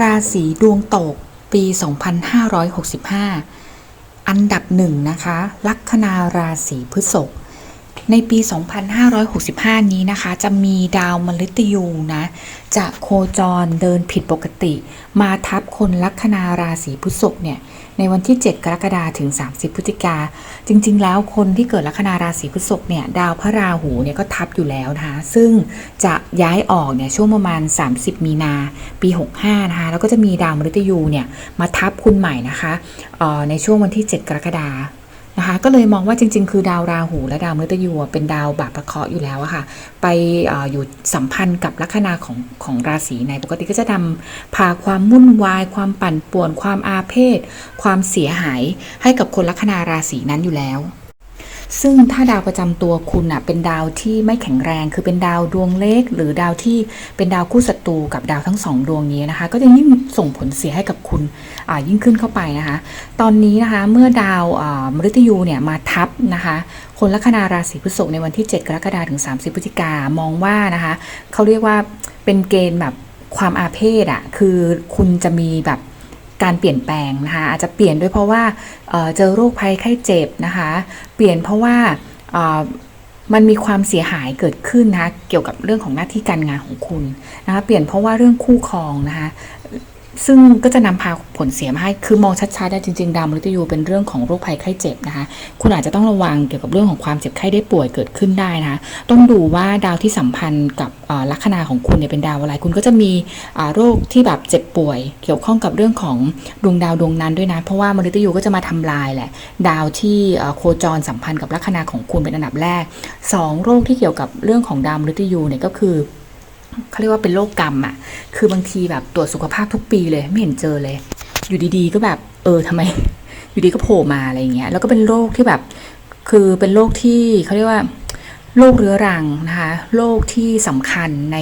ราศีดวงตกปี 2565 อันดับหนึ่งนะคะ ลัคนาราศีพฤษภในปี 2565 นี้นะคะ จะมีดาวมฤตยูนะ จะโคจรเดินผิดปกติ มาทับคนลัคนาราศีพฤษภเนี่ย ในวันที่ 7 กรกฎาคมถึง 30 พฤศจิกา จริง ๆ แล้วคนที่เกิดลัคนาราศีพฤษภเนี่ย ดาวพระราหูเนี่ยก็ทับอยู่แล้วนะคะ ซึ่งจะย้ายออกเนี่ยช่วงประมาณ 30 มีนาปี 65 นะคะ แล้วก็จะมีดาวมฤตยูเนี่ยมาทับคุณใหม่นะคะเออในช่วงวันที่ 7 กรกฎาคม นะคะก็เลยมองว่าจริง ๆ คือดาวราหูและดาวมฤตยูเป็นดาวบาปประเคราะห์อยู่แล้วอะค่ะ ไปออยู่สัมพันธ์กับลัคนาของของราศีในปกติก็จะนำพาความวุ่นวาย ความปั่นป่วน ความอาเพศ ความเสียหายให้กับคนลัคนาราศีนั้นอยู่แล้ว ซึ่งถ้าดาวประจำตัวคุณอะเป็นดาวที่ไม่แข็งแรง คือเป็นดาวดวงเล็ก หรือดาวที่เป็นดาวคู่ศัตรูกับดาวทั้งสองดวงนี้นะคะ ก็จะยิ่งส่งผลเสียให้กับคุณอ่ายิ่งขึ้นเข้าไปนะคะ ตอนนี้นะคะเมื่อดาวมฤตยูเนี่ยมาทับนะคะคนลัคนาราศีพฤษภในวันที่ 7 กรกฎาคมถึง 30 พฤศจิกามองว่านะคะเขาเรียกว่าเป็นเกณฑ์แบบความอาเพศอะคือคุณจะมีแบบ การเปลี่ยนแปลงนะคะอาจจะเปลี่ยนด้วยเพราะว่าเจอโรคภัยไข้เจ็บนะคะเปลี่ยนเพราะว่ามันมีความเสียหายเกิดขึ้นนะคะเกี่ยวกับเรื่องของหน้าที่การงานของคุณนะคะเปลี่ยนเพราะว่าเรื่องคู่ครองนะคะ ซึ่งก็จะนำพาผลเสียมาให้ คือมองชัดๆได้จริงๆดาวมฤตยูเป็นเรื่องของโรคภัยไข้เจ็บนะคะ คุณอาจจะต้องระวังเกี่ยวกับเรื่องของความเจ็บไข้ได้ป่วยเกิดขึ้นได้นะคะ ต้องดูว่าดาวที่สัมพันธ์กับลัคนาของคุณเนี่ยเป็นดาวอะไร คุณก็จะมีโรคที่แบบเจ็บป่วย เกี่ยวข้องกับเรื่องของดวงดาวดวงนั้นด้วยนะ เพราะว่ามฤตยูก็จะมาทำลายแหละ ดาวที่โคจรสัมพันธ์กับลัคนาของคุณเป็นอันดับแรกสองโรคที่เกี่ยวกับเรื่องของดาวมฤตยูเนี่ยก็คือ เขาเรียกว่าเป็นโรคกรรมอะ คือบางทีแบบตรวจสุขภาพทุกปีเลย ไม่เห็นเจอเลย อยู่ดีๆ ก็แบบ เออทำไม อยู่ดีก็โผล่มาอะไรเงี้ย แล้วก็เป็นโรคที่แบบ คือเป็นโรคที่เขาเรียกว่า โรคเรื้อรังนะคะโรคที่สำคัญใน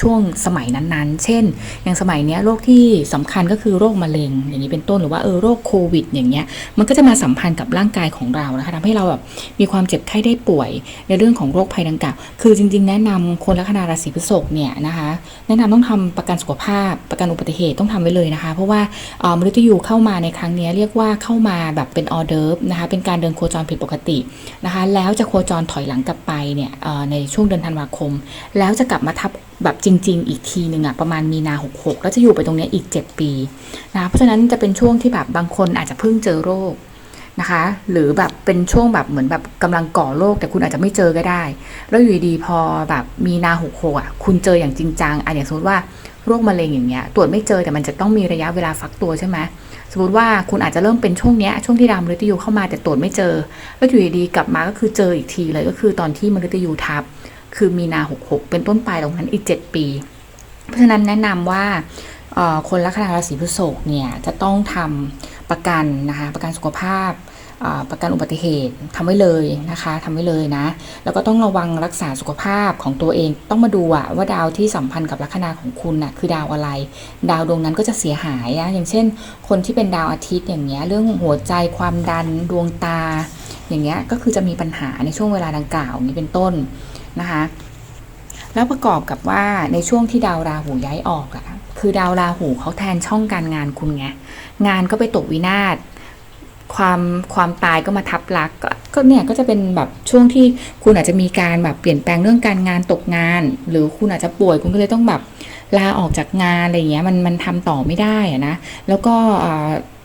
ช่วงสมัยนั้นๆ เช่น อย่างสมัยนี้โรคที่สำคัญก็คือโรคมะเร็ง อย่างนี้เป็นต้นหรือว่าเออโรคโควิด อย่างเงี้ยมันก็จะมาสัมพันธ์กับร่างกายของเรานะคะทำให้เราแบบมีความเจ็บไข้ได้ป่วย ในเรื่องของโรคภัยดังกล่าวคือจริง ๆ แนะนำคนลัคนาราศีพฤษภเนี่ยนะคะแนะนำต้องทำประกันสุขภาพ ประกันอุบัติเหตุต้องทำไว้เลยนะคะ เพราะว่าออมฤตยูเข้ามาในครั้งนี้เรียกว่าเข้ามาแบบเป็นออเดิร์ฟนะคะเป็นการเดินโคจรผิดปกตินะคะแล้วจะโคจรถอยหลังกลับไปเนี่ยในช่วงเดือนธันวาคม แล้วจะกลับมาทับแบบจริง ๆ อีกทีหนึ่งอะประมาณมีนา 66 แล้วจะอยู่ไปตรงนี้อีก 7 ปีนะคะเพราะฉะนั้นจะเป็นช่วงที่แบบบางคนอาจจะเพิ่งเจอโรคนะคะหรือแบบเป็นช่วงแบบเหมือนแบบกำลังก่อโรคแต่คุณอาจจะไม่เจอก็ได้ แล้วอยู่ดีพอแบบมีนา66อะคุณเจออย่างจริงจังอะอย่างสมมติว่าโรคมะเร็งอย่างเงี้ยตรวจไม่เจอแต่มันจะต้องมีระยะเวลาฟักตัวใช่ไหม สมมติว่าคุณอาจจะเริ่มเป็นช่วงเนี้ยช่วงที่ดาวมฤตยูเข้ามาแต่ตรวจไม่เจอ แล้วอยู่ดีๆกลับมาก็คือเจออีกทีเลยก็คือตอนที่มฤตยูทับ คือมีนา 66 เป็นต้นไปตรงนั้นอีก 7 ปี เพราะฉะนั้นแนะนำว่าคนลัคนาราศีพฤษภเนี่ยจะต้องทำประกันนะคะประกันสุขภาพ ประกันอุบัติเหตุทำไว้เลยนะคะทำไว้เลยนะ แล้วก็ต้องระวังรักษาสุขภาพของตัวเองต้องมาดูอะว่าดาวที่สัมพันธ์กับลัคนาของคุณน่ะคือดาวอะไร ดาวดวงนั้นก็จะเสียหายนะอย่างเช่น คนที่เป็นดาวอาทิตย์อย่างเงี้ยเรื่องหัวใจความดันดวงตา อย่างเงี้ยก็คือจะมีปัญหาในช่วงเวลาดังกล่าวนี้เป็นต้นนะคะแล้วประกอบกับว่าในช่วงที่ดาวราหูย้ายออกอะคือดาวราหูเขาแทนช่องการงานคุณไงงานก็ไปตกวินาศ ความความตายก็มาทับลักก็เนี่ยก็จะเป็นแบบช่วงที่คุณอาจจะมีการแบบเปลี่ยนแปลงเรื่องการงานตกงาน หรือคุณอาจจะป่วยคุณก็เลยต้องแบบลาออกจากงานอะไรเงี้ยมันมันทำต่อไม่ได้อะนะแล้วก็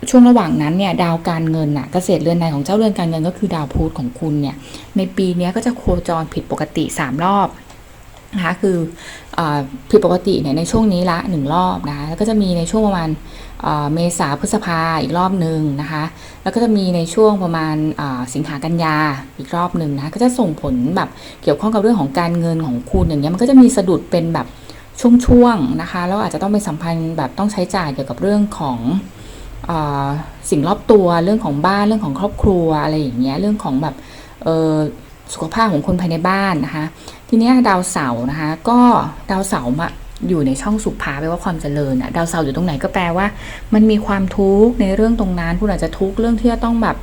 ช่วงระหว่างนั้นเนี่ยดาวการเงินอะเกษตรเรือนในของเจ้าเรือนการเงินก็คือดาวพุธของคุณเนี่ยในปีนี้ก็จะโคจรผิดปกติ 3 รอบ นะคะคืออผิดปกติเนี่ยในช่วงนี้ละหนึ่งรอบนะคะแล้วก็จะมีในช่วงประมาณเมษาพฤษภาอีกรอบหนึ่งนะคะ แล้วก็จะมีในช่วงประมาณสิงหากันยาอีกรอบหนึ่งนะคะก็จะส่งผลแบบเกี่ยวข้องกับเรื่องของการเงินของคุณอย่างเงี้ยมันก็จะมีสะดุดเป็นแบบช่วงๆนะคะแล้วอาจจะต้องไปสัมพันธ์แบบต้องใช้จ่ายเกี่ยวกับเรื่องของอสิ่งรอบตัวเรื่องของบ้านเรื่องของครอบครัวอะไรอย่างเงี้ยเรื่องของแบบสุขภาพของคนภายในบ้านนะคะ ทีนี้ดาวเสาร์นะคะ ก็ดาวเสาร์มาอยู่ในช่องสุภาแปลว่าความเจริญอะดาวเสาร์อยู่ตรงไหนก็แปลว่า มันมีความทุกข์ในเรื่องตรงนั้นคุณอาจจะทุกข์เรื่องที่จะต้องแบบ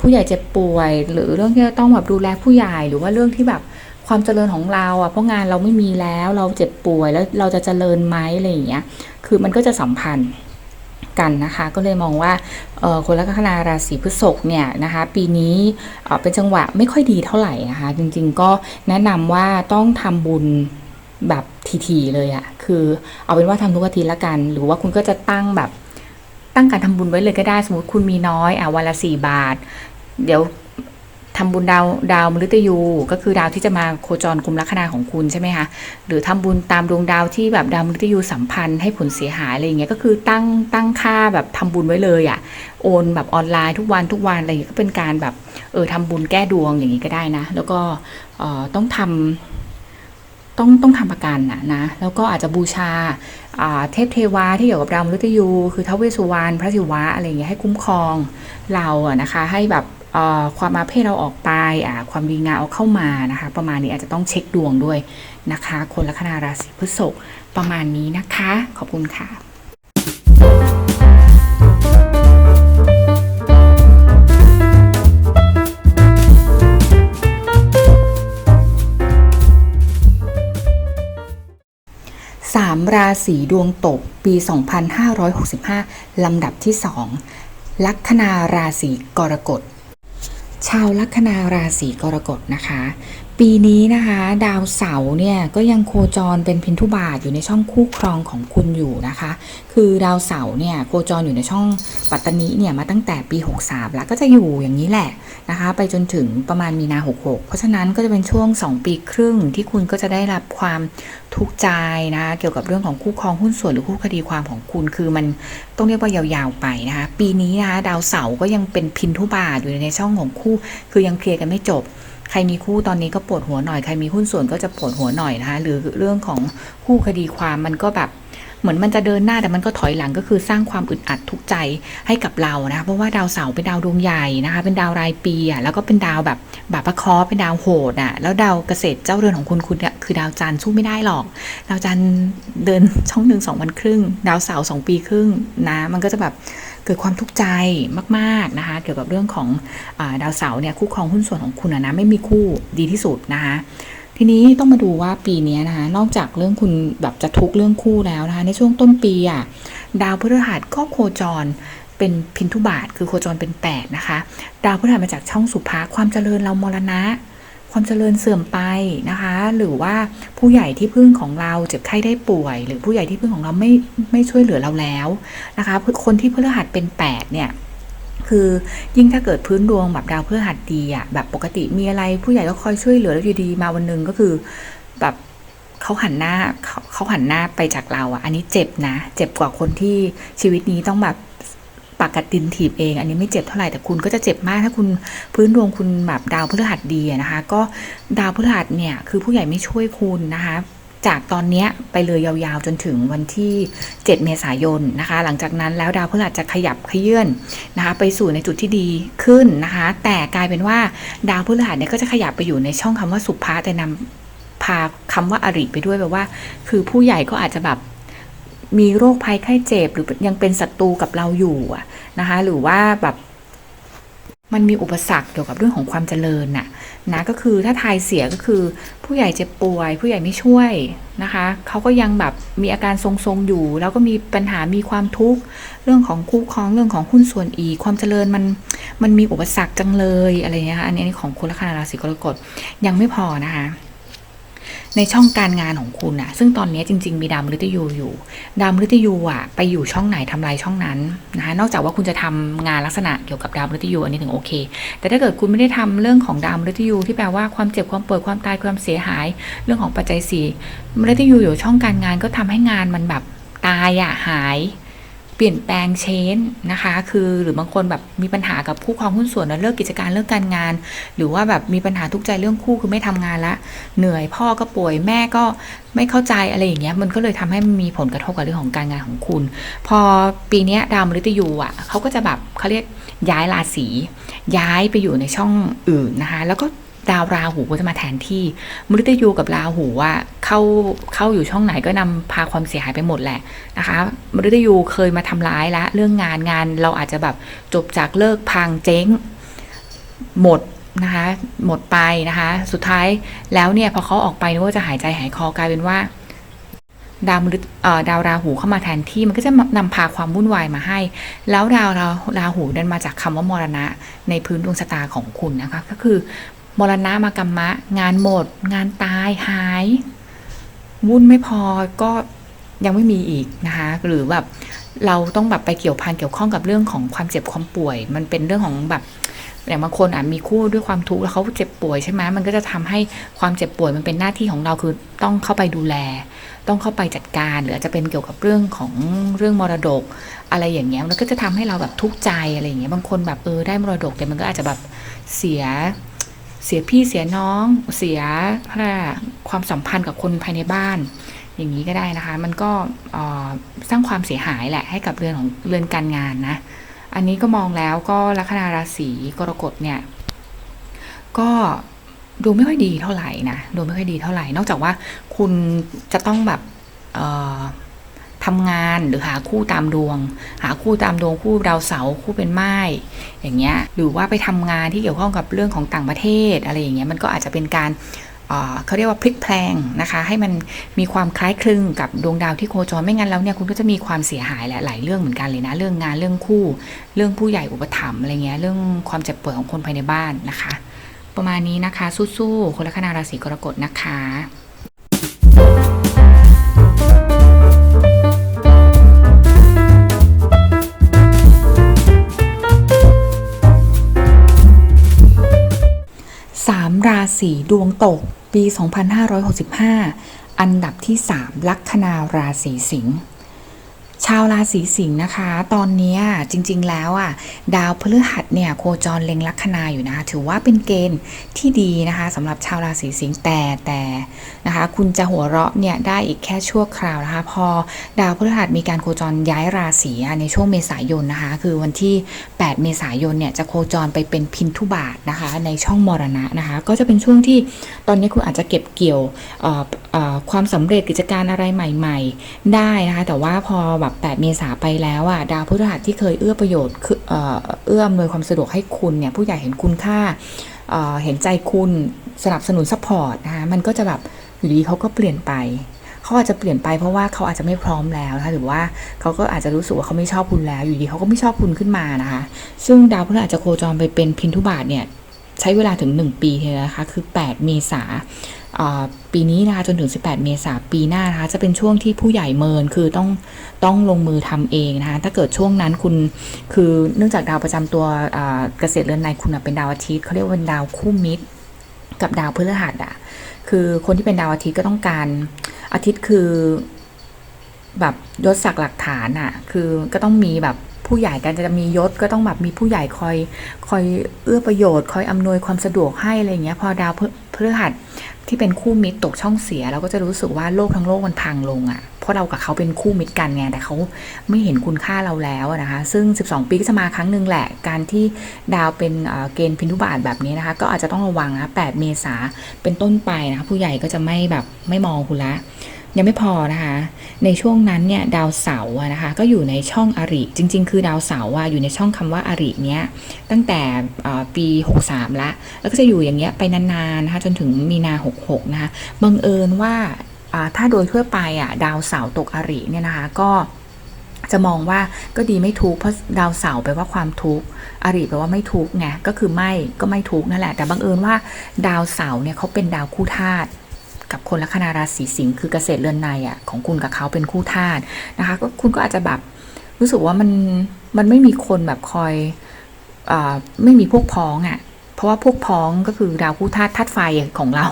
ผู้ใหญ่เจ็บป่วย หรือเรื่องที่จะต้องแบบดูแลผู้ใหญ่หรือว่าเรื่องที่แบบความเจริญของเราอะเพราะงานเราไม่มีแล้วเราเจ็บป่วยแล้วเราจะเจริญไหมอะไรอย่างเงี้ยคือมันก็จะสัมพันธ์ กันนะคะก็เลยมองว่าคนลัคนาราศีพฤษภเนี่ยนะคะปีนี้เป็นจังหวะไม่ค่อยดีเท่าไหร่นะคะจริงๆก็แนะนำว่าต้องทำบุญแบบทีๆเลยอะคือเอาเป็นว่าทำทุกอาทิตย์ละกัน หรือว่าคุณก็จะตั้งแบบตั้งการทำบุญไว้เลยก็ได้สมมติคุณมีน้อยอะวันละสี่บาท เดี๋ยว ทำบุญดาวดาวมฤตยู ก็คือดาวที่จะมาโคจรกลุ่มลัคนาของคุณใช่ไหมคะหรือทำบุญตามดวงดาวที่แบบดาวมฤตยูสัมพันธ์ให้ผลเสียหายอะไรอย่างเงี้ยก็คือตั้งตั้งค่าแบบทำบุญไว้เลยอะ่ะโอนแบบออนไลน์ทุกวันทุกวันอะไรอย่างเงี้ยก็เป็นการแบบเออทำบุญแก้ดวงอย่างงี้ก็ได้นะ แล้วก็เอ่อต้องทำต้องต้องทำประกันนะนะ แล้วก็อาจจะบูชาเทพเทวาที่เกี่ยวกับดาวมฤตยู คือท้าวเวสุวรรณพระศิวะอะไรอย่างเงี้ยให้คุ้มครองเราอะนะคะ ให้แบบ ความอาเพศเราออกไปความดีงามเอาเข้ามานะคะ ประมาณนี้อาจจะต้องเช็คดวงด้วยนะคะ คนลัคนาราศีพฤษภประมาณนี้นะคะ ขอบคุณค่ะสามราศีดวงตกปี 2565 ลำดับที่ 2 ลัคนาราศีกรกฎ ชาวลัคนาราศีกรกฎนะคะ ปีนี้นะคะ ดาวเสาร์เนี่ยก็ยังโคจรเป็นพินทุบาทอยู่ในช่องคู่ครองของคุณอยู่นะคะ คือดาวเสาร์เนี่ยโคจรอยู่ในช่องปัตตานีเนี่ยมาตั้งแต่ปี 63 แล้วก็จะอยู่อย่างนี้แหละนะคะ ไปจนถึงประมาณมีนา 66 เพราะฉะนั้นก็จะเป็นช่วง 2 ปีครึ่งที่คุณก็จะได้รับความทุกข์ใจนะคะเกี่ยวกับเรื่องของคู่ครองหุ้นส่วนหรือคู่คดีความของคุณคือมันต้องเรียกว่ายาวๆไปนะคะปีนี้นะคะดาวเสาร์ก็ยังเป็นพินทุบาทอยู่ในช่องของคู่ คือยังเคลียร์กันไม่จบ ใครมีคู่ตอนนี้ก็ปวดหัวหน่อย ใครมีหุ้นส่วนก็จะปวดหัวหน่อยนะคะหรือเรื่องของคู่คดีความมันก็แบบเหมือนมันจะเดินหน้าแต่มันก็ถอยหลังก็คือสร้างความอึดอัดทุกใจให้กับเรานะคะเพราะว่าดาวเสาร์เป็นดาวดวงใหญ่นะคะ เป็นดาวรายปีอะแล้วก็เป็นดาวแบบบาปะคราะห์เป็นดาวโหดอะแล้วดาวเกษตรเจ้าเรือนของคุณคุณเนี่ยคือดาวจันทร์สู้ไม่ได้หรอกดาวจันทร์เดินช่องหนึ่งสองวันครึ่ง ดาวเสาร์สองปีครึ่งนะ มันก็จะแบบ เกิดความทุกข์ใจมากๆนะคะเกี่ยวกับเรื่องของอาดาวเสาร์เนี่ยคู่ครองหุ้นส่วนของคุณนะไม่มีคู่ดีที่สุดนะคะทีนี้ต้องมาดูว่าปีนี้นะคะนอกจากเรื่องคุณแบบจะทุกข์เรื่องคู่แล้วนะคะในช่วงต้นปีอะดาวพฤหัสก็โคจรเป็นพินทุบาทคือโคจรเป็นแปดนะคะดาวพฤหัสมาจากช่องสุภาความเจริญเรามรณะ ความเจริญเสื่อมไปนะคะ หรือว่าผู้ใหญ่ที่พึ่งของเราเจ็บไข้ได้ป่วย หรือผู้ใหญ่ที่พึ่งของเราไม่ไม่ช่วยเหลือเราแล้วนะคะคนที่พฤหัสเป็นแปดเนี่ยคือยิ่งถ้าเกิดพื้นดวงแบบดาวพฤหัสดีอะแบบปกติมีอะไรผู้ใหญ่ก็คอยช่วยเหลือแล้วอยู่ดีมาวันหนึ่งก็คือแบบเขาหันหน้าเขาเขาหันหน้าไปจากเราอะอันนี้เจ็บนะ เจ็บกว่าคนที่ชีวิตนี้ต้องแบบ ปากกัดดินถีบเอง อันนี้ไม่เจ็บเท่าไหร่แต่คุณก็จะเจ็บมากถ้าคุณพื้นดวงคุณแบบดาวพฤหัสดีนะคะ ก็ดาวพฤหัสเนี่ยคือผู้ใหญ่ไม่ช่วยคุณนะคะจากตอนนี้ไปเลยยาวๆจนถึงวันที่ 7 เมษายนนะคะ หลังจากนั้นแล้วดาวพฤหัสจะขยับขยื่นนะคะ ไปสู่ในจุดที่ดีขึ้นนะคะ แต่กลายเป็นว่าดาวพฤหัสเนี่ยก็จะขยับไปอยู่ในช่องคำว่าสุภาแต่นำพาคำว่าอริไปด้วยแบบว่า คือผู้ใหญ่ก็อาจจะแบบ มีโรคภัยไข้เจ็บ หรือยังเป็นศัตรูกับเราอยู่นะคะ หรือว่าแบบมันมีอุปสรรคเกี่ยวกับเรื่องของความเจริญน่ะนะก็คือถ้าทายเสียก็คือ ผู้ใหญ่เจ็บป่วย ผู้ใหญ่ไม่ช่วยนะคะเขาก็ยังแบบมีอาการทรงๆอยู่ แล้วก็มีปัญหามีความทุกข์เรื่องของคู่ครองเรื่องของหุ้นส่วนอีกความเจริญมันมันมีอุปสรรคจังเลยอะไรเงี้ยค่ะอันนี้ของคุณลัคนาราศีกรกฎยังไม่พอนะคะ ในช่องการงานของคุณอะซึ่งตอนนี้จริง ๆ มีดาวมฤตยูอยู่ ดาวมฤตยูอะไปอยู่ช่องไหนทำลายช่องนั้นนะคะนอกจากว่าคุณจะทำงานลักษณะเกี่ยวกับดาวมฤตยูอันนี้ถึงโอเค แต่ถ้าเกิดคุณไม่ได้ทำเรื่องของดาวมฤตยูที่แปลว่าความเจ็บความป่วยความตายความเสียหาย เรื่องของปัจจัยสี่มฤตยูอยู่ช่องการงานก็ทำให้งานมันแบบตายอะหาย เปลี่ยนแปลงเชนนะคะ คือหรือบางคนแบบมีปัญหากับคู่ครองหุ้นส่วนแล้วเลิกกิจการเลิกการงาน หรือว่าแบบมีปัญหาทุกใจเรื่องคู่คือไม่ทำงานละ เหนื่อยพ่อก็ป่วยแม่ก็ไม่เข้าใจอะไรอย่างเงี้ย มันก็เลยทำให้มันมีผลกระทบกับเรื่องของการงานของคุณ พอปีนี้ดาวมฤตยูอะเขาก็จะแบบเขาเรียกย้ายราศีย้ายไปอยู่ในช่องอื่นนะคะ แล้วก็ ดาวราหูก็จะมาแทนที่มฤตยูกับราหูอะเข้าเข้าอยู่ช่องไหนก็นำพาความเสียหายไปหมดแหละนะคะมฤตยูเคยมาทำร้ายละเรื่องงานงานเราอาจจะแบบจบจากเลิกพังเจ๊ง หมดนะคะหมดไปนะคะ สุดท้ายแล้วเนี่ยพอเขาออกไปนึกว่าจะหายใจหายคอกลายเป็นว่าดาวมฤตเอ่อดาวราหูเข้ามาแทนที่มันก็จะนำพาความวุ่นวายมาให้ แล้วดาวราราหูดันมาจากคำว่ามรณะในพื้นดวงชะตาของคุณนะคะ ก็คือ มรณะมากรรมะ งานหมด งานตายหาย วุ่นไม่พอก็ยังไม่มีอีกนะคะ หรือแบบเราต้องแบบไปเกี่ยวพันเกี่ยวข้องกับเรื่องของความเจ็บความป่วย มันเป็นเรื่องของแบบอย่างบางคนอะมีคู่ด้วยความทุกข์แล้วเขาเจ็บป่วยใช่ไหมมันก็จะทำให้ความเจ็บป่วยมันเป็นหน้าที่ของเราคือต้องเข้าไปดูแล ต้องเข้าไปจัดการ หรืออาจจะเป็นเกี่ยวกับเรื่องของเรื่องมรดก อะไรอย่างเงี้ยมันก็จะทำให้เราแบบทุกข์ใจอะไรอย่างเงี้ยบางคนแบบเออได้มรดกแต่มันก็อาจจะแบบเสีย เสียพี่เสียน้อง เสียอะไรอความสัมพันธ์กับคนภายในบ้าน อย่างนี้ก็ได้นะคะ มันก็สร้างความเสียหายแหละให้กับเรือนของเรือนการงานนะ อันนี้ก็มองแล้วก็ลัคนาราศีกรกฎเนี่ย ก็ดูไม่ค่อยดีเท่าไหร่นะ ดูไม่ค่อยดีเท่าไหร่ นอกจากว่าคุณจะต้องแบบ ทำงานหรือหาคู่ตามดวง หาคู่ตามดวงคู่ดาวเสาคู่เป็นไม้อย่างเงี้ยหรือว่าไปทำงานที่เกี่ยวข้องกับเรื่องของต่างประเทศอะไรอย่างเงี้ยมันก็อาจจะเป็นการเขาเรียกว่าพลิกแพลงนะคะ ให้มันมีความคล้ายคลึงกับดวงดาวที่โคจรไม่งั้นแล้วเนี่ยคุณก็จะมีความเสียหายแหละหลายเรื่องเหมือนกันเลยนะ เรื่องงานเรื่องคู่ เรื่องผู้ใหญ่อุปถัมภ์อะไรเงี้ยเรื่องความเจ็บป่วยของคนภายในบ้านนะคะ ประมาณนี้นะคะสู้ๆคนละคนาราศีกรกฎนะคะ ศีดวงตก ปี 2565 อันดับที่ 3 ลัคนาราศีสิงห์ ชาวราศีสิงห์นะคะ ตอนนี้จริงๆแล้วอะดาวพฤหัสเนี่ยโคจรเล็งลัคนาอยู่นะคะถือว่าเป็นเกณฑ์ที่ดีนะคะสำหรับชาวราศีสิงห์แต่แต่นะคะ คุณจะหัวเราะเนี่ยได้อีกแค่ชั่วคราวนะคะ พอดาวพฤหัสมีการโคจรย้ายราศีในช่วงเมษายนนะคะ คือวันที่ 8 เมษายนเนี่ยจะโคจรไปเป็นพินทุบาทนะคะ ในช่องมรณะนะคะ ก็จะเป็นช่วงที่ตอนนี้คุณอาจจะเก็บเกี่ยวความสำเร็จกิจการอะไรใหม่ ๆ ได้นะคะ แต่ว่าพอแบบ8 เมษาไปแล้วอะดาวพฤหัสที่เคยเอื้อประโยชน์คือเอ่อเอื้ออำนวยความสะดวกให้คุณเนี่ยผู้ใหญ่เห็นคุณค่าเอ่อเห็นใจคุณสนับสนุนซัพพอร์ตนะคะมันก็จะแบบอยู่ดีเขาก็เปลี่ยนไปเขาอาจจะเปลี่ยนไปเพราะว่าเขาอาจจะไม่พร้อมแล้วนะคะหรือว่าเขาก็อาจจะรู้สึกว่าเขาไม่ชอบคุณแล้ว อยู่ดีเขาก็ไม่ชอบคุณขึ้นมานะคะ ซึ่งดาวพฤหัสจะโคจรไปเป็นพินทุบาทเนี่ยใช้เวลาถึง 1 ปีเลยนะคะ คือ 8 เมษา ปีนี้นะคะจนถึง 18 เมษาปีหน้านะคะจะเป็นช่วงที่ผู้ใหญ่เมินคือต้องต้องลงมือทำเองนะคะถ้าเกิดช่วงนั้นคุณคือเนื่องจากดาวประจำตัวเกษตรเรือนในคุณเป็นดาวอาทิตย์เขาเรียกว่าเป็นดาวคู่มิตร กับดาวพฤหัสอะคือคนที่เป็นดาวอาทิตย์ก็ต้องการอาทิตย์คือแบบยศศักดิ์หลักฐานอะคือก็ต้องมีแบบ ผู้ใหญ่กันจะมียศก็ต้องแบบมีผู้ใหญ่คอยคอยเอื้อประโยชน์ คอยอำนวยความสะดวกให้อะไรอย่างเงี้ยพอดาวพฤพฤหัสที่เป็นคู่มิตรตกช่องเสียเราก็จะรู้สึกว่าโลกทั้งโลกมันพังลงอะเพราะเรากับเขาเป็นคู่มิตรกันไงแต่เขาไม่เห็นคุณค่าเราแล้วนะคะ ซึ่ง 12 ปีก็จะมาครั้งหนึ่งแหละ การที่ดาวเป็นเกณฑ์พินุบาทแบบนี้นะคะ ก็อาจจะต้องระวังนะ8เมษาเป็นต้นไปนะคะผู้ใหญ่ก็จะไม่แบบไม่มองคุณละ ยังไม่พอนะคะ ในช่วงนั้นเนี่ยดาวเสาร์นะคะก็อยู่ในช่องอริ จริง ๆ คือดาวเสาร์อยู่ในช่องคำว่าอริเนี้ยตั้งแต่ปี 63 ละ แล้วก็จะอยู่อย่างเงี้ยไปนานๆนะคะจนถึงมีนา 66 นะคะบังเอิญว่าถ้าโดยทั่วไปอะดาวเสาร์ตกอริเนี่ยนะคะก็จะมองว่าก็ดีไม่ทุกเพราะดาวเสาร์แปลว่าความทุกข์อริแปลว่าไม่ทุกไงก็คือไม่ก็ไม่ทุกนั่นแหละ แต่บังเอิญว่าดาวเสาร์เนี่ยเขาเป็นดาวคู่ธาตุ กับคนลัคนาราศีสิงห์คือเกษตรเรือนในอะของคุณกับเขาเป็นคู่ธาตุนะคะก็คุณก็อาจจะแบบรู้สึกว่ามันมันไม่มีคนแบบคอยอไม่มีพวกพ้องอะ เพราะว่าพวกพ้องก็คือดาวคู่ธาตุธาตุไฟของเรา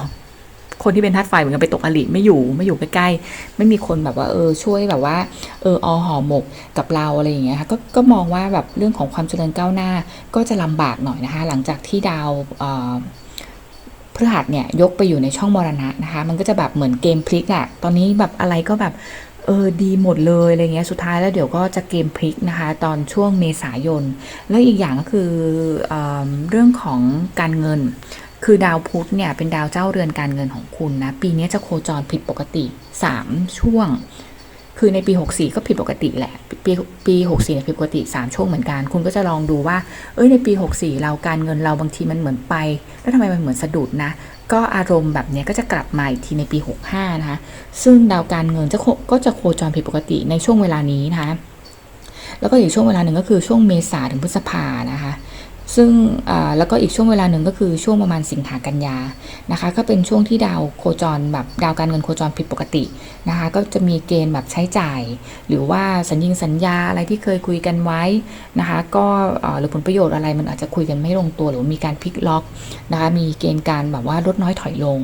คนที่เป็นธาตุไฟเหมือนกันไปตกอริไม่อยู่ไม่อยู่ใกล้ๆไม่มีคนแบบว่า เออช่วยแบบว่า เอออห่อหมกกับเราอะไรอย่างเงี้ยค่ะก็ก็มองว่าแบบเรื่องของความเจริญก้าวหน้าก็จะลำบากหน่อยนะคะ หลังจากที่ดาวอ พฤหัสเนี่ยยกไปอยู่ในช่องมรณะนะคะ มันก็จะแบบเหมือนเกมพลิกอะตอนนี้แบบอะไรก็แบบเออดีหมดเลยอะไรเงี้ยสุดท้ายแล้วเดี๋ยวก็จะเกมพลิกนะคะ ตอนช่วงเมษายน แล้วอีกอย่างก็คือเออเรื่องของการเงิน คือดาวพุธเนี่ยเป็นดาวเจ้าเรือนการเงินของคุณนะ ปีนี้จะโคจรผิดปกติ 3 ช่วง คือในปี 64 ก็ผิดปกติแหละ ปีปี64เนี่ยผิดปกติ 3 ช่วงเหมือนกัน คุณก็จะลองดูว่า เอ้ยในปี 64 เราการเงินเราบางทีมันเหมือนไป แล้วทำไมมันเหมือนสะดุดนะ ก็อารมณ์แบบเนี้ยก็จะกลับมาอีกทีในปี 65 นะคะ ซึ่งดาวการเงินจะโคก็จะโคจรผิดปกติในช่วงเวลานี้นะคะ แล้วก็อีกช่วงเวลาหนึ่งก็คือช่วงเมษาถึงพฤษภานะคะ ซึ่งแล้วก็อีกช่วงเวลาหนึ่งก็คือช่วงประมาณสิงหากันยานะคะ ก็เป็นช่วงที่ดาวโคจรแบบดาวการเงินโคจรผิดปกตินะคะ ก็จะมีเกณฑ์แบบใช้จ่าย หรือว่าสัญญิงสัญญาอะไรที่เคยคุยกันไว้นะคะ ก็หรือผลประโยชน์อะไรมันอาจจะคุยกันไม่ลงตัวหรือมีการพลิกล็อกนะคะ มีเกณฑ์การแบบว่าลดน้อยถอยลง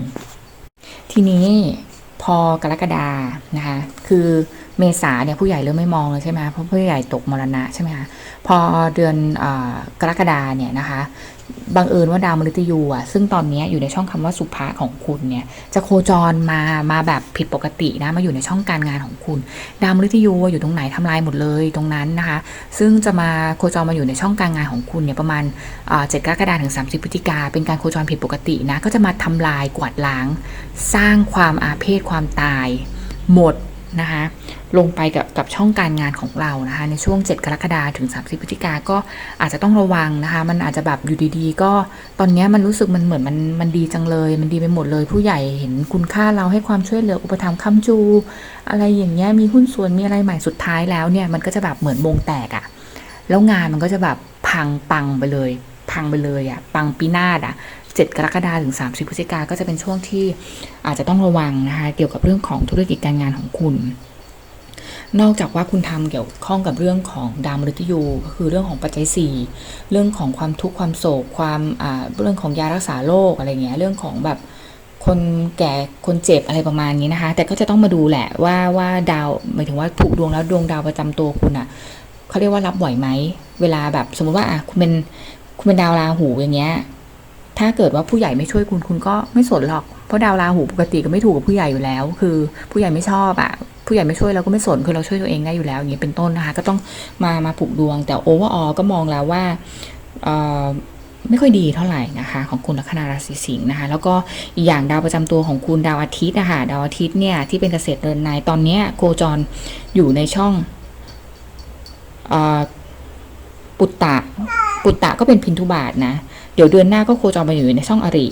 ทีนี้พอกรกฎานะคะ คือ เมษาเนี่ยผู้ใหญ่เริ่มไม่มองเลยใช่ไหมเพราะผู้ใหญ่ตกมรณะใช่ไหมคะพอเดือนอกรกฎาเนี่ยนะคะบังเอิญว่าดาวมฤตยูอะซึ่งตอนนี้อยู่ในช่องคำว่าสุภะของคุณเนี่ยจะโคจรมามาแบบผิดปกตินะมาอยู่ในช่องการงานของคุณ ดาวมฤตยูอยู่ตรงไหนทำลายหมดเลยตรงนั้นนะคะ ซึ่งจะมาโคจรมาอยู่ในช่องการงานของคุณเนี่ยประมาณเจ็ดกรกฎาถึง 30พฤศจิกาเป็นการโคจรผิดปกตินะก็จะมาทำลายกวาดล้าง สร้างความอาเพศความตาย หมด นะคะลงไปกับกับช่องการงานของเรานะคะในช่วง 7 กรกฎาคมถึง 30พฤศจิกาก็อาจจะต้องระวังนะคะมันอาจจะแบบอยู่ดีๆ ก็ตอนนี้มันรู้สึกมันเหมือนมันมันดีจังเลย มันดีไปหมดเลย ผู้ใหญ่เห็นคุณค่าเราให้ความช่วยเหลืออุปถัมภ์ค้ำจู อะไรอย่างเงี้ยมีหุ้นส่วนมีอะไรใหม่สุดท้ายแล้วเนี่ยมันก็จะแบบเหมือนวงแตกอะแล้วงานมันก็จะแบบพังปังไปเลย พังไปเลยอะปังปีนาศอะ 7 กรกฎาคมถึง 30พฤศจิกาก็จะเป็นช่วงที่อาจจะต้องระวังนะคะเกี่ยวกับเรื่องของธุรกิจการงานของคุณ นอกจากว่าคุณทำเกี่ยวข้องกับเรื่องของดาวมฤตยูก็คือเรื่องของปัจจัย 4 เรื่องของความทุกข์ความโศกความเรื่องของยารักษาโรคอะไรเงี้ยเรื่องของแบบคนแก่คนเจ็บอะไรประมาณนี้นะคะ แต่ก็จะต้องมาดูแหละว่าว่าดาวหมายถึงว่าผูกดวงแล้วดวงดาวประจำตัวคุณอะ่ะเขาเรียกว่ารับไหวไหม เวลาแบบสมมติว่าอะคุณเป็นคุณเป็นดาวราหูอย่างเงี้ย ถ้าเกิดว่าผู้ใหญ่ไม่ช่วยคุณคุณก็ไม่สนหรอก เพราะดาวราหูปกติก็ไม่ถูกกับผู้ใหญ่อยู่แล้ว คือผู้ใหญ่ไม่ชอบอะผู้ใหญ่ไม่ช่วยเราก็ไม่สนคือเราช่วยตัวเองได้อยู่แล้วอย่างนี้เป็นต้นนะคะ ก็ต้องมามาผูกดวง แต่โอเวอร์ออก็มองแล้วว่าไม่ค่อยดีเท่าไหร่นะคะ ของคุณลัคนาราศีสิงห์นะคะ แล้วก็อีกอย่างดาวประจำตัวของคุณดาวอาทิตย์นะคะดาวอาทิตย์เนี่ยที่เป็นเกษตรเดินในตอนนี้โคจรอยู่ในช่อง ปุตตะก็เป็นพินทุบาทนะ เดี๋ยวเดือนหน้าก็โคจรมาอยู่ในช่องอริ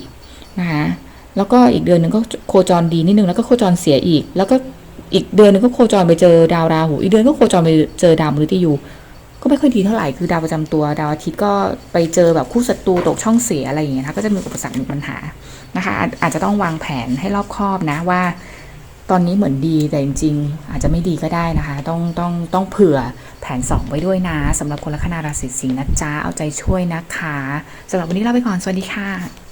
นะคะแล้วก็อีกเดือนหนึ่งก็โคจรดีนิดนึงแล้วก็โคจรเสียอีก แล้วก็อีกเดือนหนึ่งก็โคจรไปเจอดาวราหู อีกเดือนก็โคจรไปเจอดาวมฤตยูก็ไม่ค่อยดีเท่าไหร่คือดาวประจำตัวดาวอาทิตย์ก็ไปเจอแบบคู่ศัตรูตกช่องเสียอะไรอย่างเงี้ยนะคะก็จะมีอุปสรรคมีปัญหานะคะอาจอาจจะต้องวางแผนให้รอบคอบนะว่า ตอนนี้เหมือนดีแต่จริงๆอาจจะไม่ดีก็ได้นะคะ ต้องต้องต้องเผื่อ ผน 2 ไว้ด้วยนะสำหรับคนลัคนาราศีสิงห์นะจ๊ะเอาใจช่วยนะคะสำหรับวันนี้ลาไปก่อนสวัสดีค่ะ